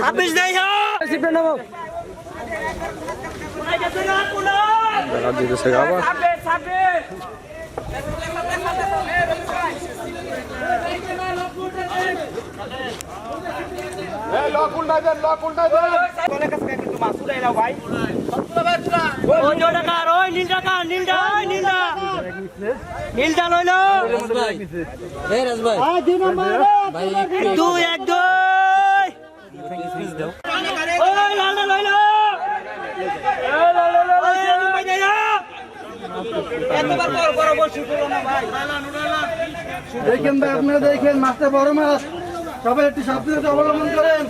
ছাব্বিশ দেয় টাকা নীলটা নীলটা নীলটা লইল দুই এক দুই ওই লালটা লইল এতবার বড় বড় বসি করো না ভাই দেখেন ভাই আপনারা দেখেন মাছটা বড় মাছ। সবাই একটু সাবধানতা অবলম্বন করেন।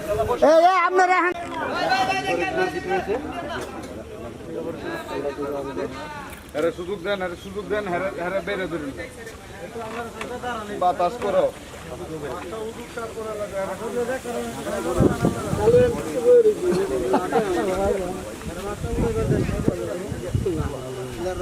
আরে সুযোগ দেন আরে সুযোগ দেন হারে হারে বেড়ে ধরুন। বাতাস করো।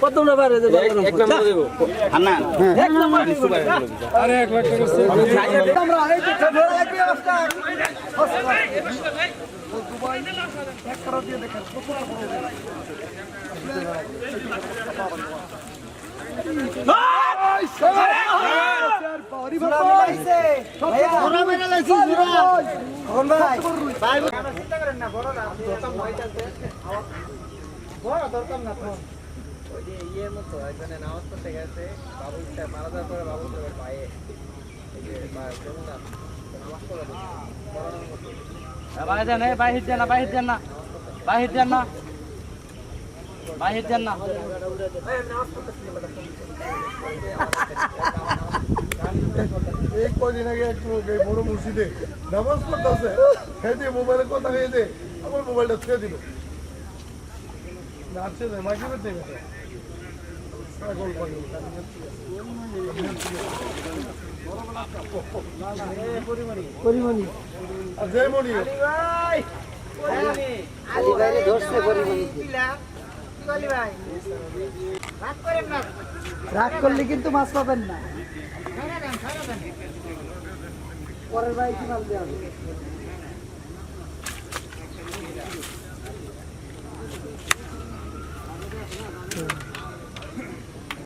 তো এগুলো দেখা যাক মাথা বলো নিচে গা রে নিচে গা প্রথমটা হ্যাঁ আমরা এই যে খেলো, একই অবস্থা। এক করা দিয়ে দেখেন, কতটা বড় হবে। ওই, কদিন আগে এক লোক এই বড় মসজিদে নামাজ পড়তেছে খেয়ে দিয়ে মোবাইলে কথা মোবাইলটা ছুঁয়ে দিল। পরিমাণি। জয় মণি রাগ করলে কিন্তু মাছ পাবেন না। পরের ভাই কি মাছ দেওয়া